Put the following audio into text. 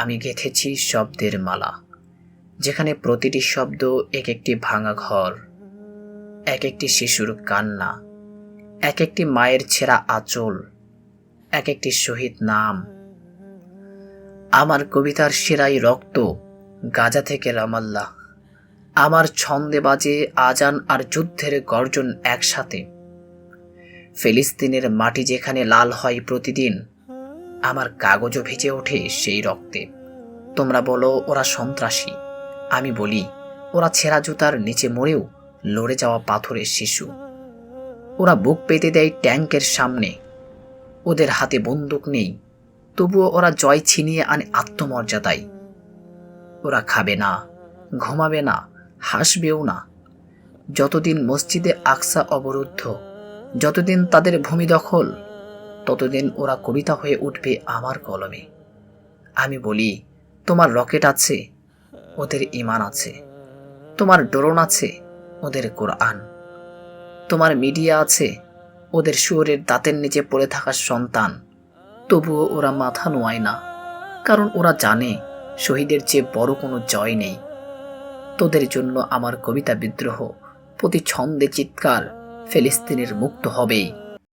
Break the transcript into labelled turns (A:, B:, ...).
A: আমি গেঁথেছি শব্দের মালা, যেখানে প্রতিটি শব্দ এক একটি ভাঙা ঘর এক একটি শিশুর কান্না এক একটি মায়ের ছেঁড়া আঁচল এক একটি শহীদ নাম। আমার কবিতার সেরাই রক্ত, গাজা থেকে রামাল্লা আমার ছন্দে বাজে আজান আর যুদ্ধের গর্জন একসাথে। ফিলিস্তিনের মাটি যেখানে লাল হয় প্রতিদিন আমার কাগজও ভিজে ওঠে সেই রক্তে। তোমরা বলো, ওরা সন্ত্রাসী। আমি বলি, ওরা ছেঁড়া জুতার নিচে মরেও লড়ে যাওয়া পাথরের শিশু। ওরা বুক পেতে দেয় ট্যাঙ্কের সামনে। ওদের হাতে বন্দুক নেই। তবুও ওরা জয় ছিনিয়ে আনে আত্মমর্যাদায়। ওরা খাবে না, ঘুমাবে না, হাসবেও না। যতদিন মসজিদে আকসা অবরুদ্ধ, যতদিন তাদের ভূমি দখল ততদিন ওরা কবিতা হয়ে উঠবে আমার কলমে। আমি বলি, তোমার রকেট আছে, ওদের ইমান আছে। তোমার ড্রোন আছে, ওদের কোরআন। তোমার মিডিয়া আছে, ওদের শুয়োরের দাঁতের নিচে পড়ে থাকা সন্তান। তবুও ওরা মাথা নোয়ায় না, কারণ ওরা জানে, শহীদের চেয়ে বড় কোনো জয় নেই। তোদের জন্য আমার কবিতা বিদ্রোহ প্রতি ছন্দে চিৎকার ফিলিস্তিনের মুক্ত হবেই।